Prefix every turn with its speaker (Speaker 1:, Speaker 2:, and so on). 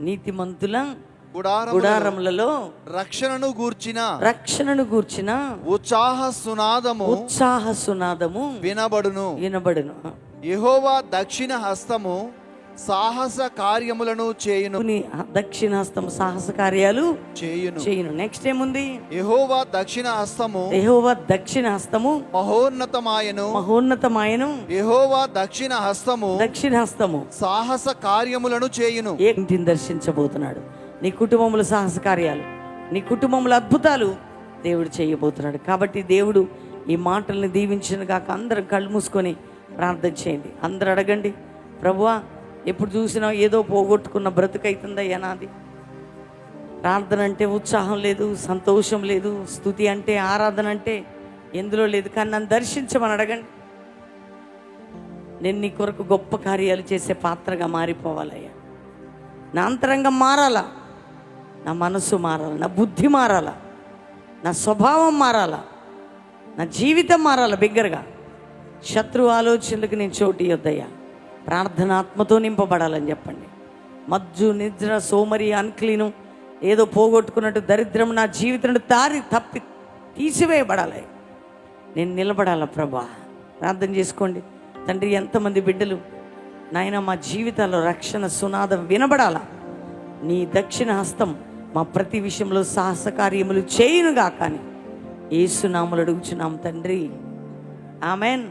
Speaker 1: నీతిమంతుల
Speaker 2: గుడారములలో రక్షణను గూర్చిన
Speaker 1: రక్షణను గూర్చిన
Speaker 2: ఉత్సాహ సునాదము
Speaker 1: ఉత్సాహ సునాదము
Speaker 2: వినబడును.
Speaker 1: వినబడును.
Speaker 2: యెహోవా దక్షిణ హస్తము సాహస కార్యములను చేయును.
Speaker 1: దక్షిణ హస్తం సాహస కార్యాలు
Speaker 2: చేయును.
Speaker 1: చేయును. నెక్స్ట్ ఏముంది?
Speaker 2: యెహోవా దక్షిణ హస్తము
Speaker 1: యెహోవా దక్షిణ హస్తము
Speaker 2: మహోన్నతమాయను.
Speaker 1: మహోన్నతమాయను.
Speaker 2: యెహోవా దక్షిణ హస్తము
Speaker 1: దక్షిణ హస్తము
Speaker 2: సాహస కార్యములను చేయును.
Speaker 1: ఏ ఇంటిని దర్శించబోతున్నాడు? నీ కుటుంబముల సాహస కార్యాలు నీ కుటుంబముల అద్భుతాలు దేవుడు చేయబోతున్నాడు. కాబట్టి దేవుడు ఈ మాటల్ని దీవించిన కాక అందరం కళ్ళు మూసుకొని ప్రార్థన చేయండి. అందరు అడగండి ప్రభువా ఎప్పుడు చూసినా ఏదో పోగొట్టుకున్న బ్రతుకైతుందయ్యా నాది. ప్రార్థన అంటే ఉత్సాహం లేదు సంతోషం లేదు స్థుతి అంటే ఆరాధన అంటే ఎందులో లేదు కానీ నన్ను దర్శించమని అడగండి. నేను నీ కొరకు గొప్ప కార్యాలు చేసే పాత్రగా మారిపోవాలయ్యా. నా అంతరంగం మారాలా? నా మనసు మారాలా? నా బుద్ధి మారాలా? నా స్వభావం మారాలా? నా జీవితం మారాలా? బిగ్గరగా? శత్రు ఆలోచనలకు నేను చోటు ఇవ్వద్దయ్యా ప్రార్థనాత్మతో నింపబడాలని చెప్పండి. మజ్జు నిద్ర సోమరి అన్క్లీను ఏదో పోగొట్టుకున్నట్టు దరిద్రం నా జీవితం దారి తప్పి తీసివేయబడాలి. నేను నిలబడాల ప్రభా? ప్రార్థన చేసుకోండి. తండ్రి ఎంతమంది బిడ్డలు నాయన మా జీవితాల్లో రక్షణ సునాదం వినబడాలా? నీ దక్షిణ హస్తం మా ప్రతి విషయంలో సాహస కార్యములు చేయునుగా కానీ ఏసునాములు అడుగుచున్నాం తండ్రి. ఆమెన్.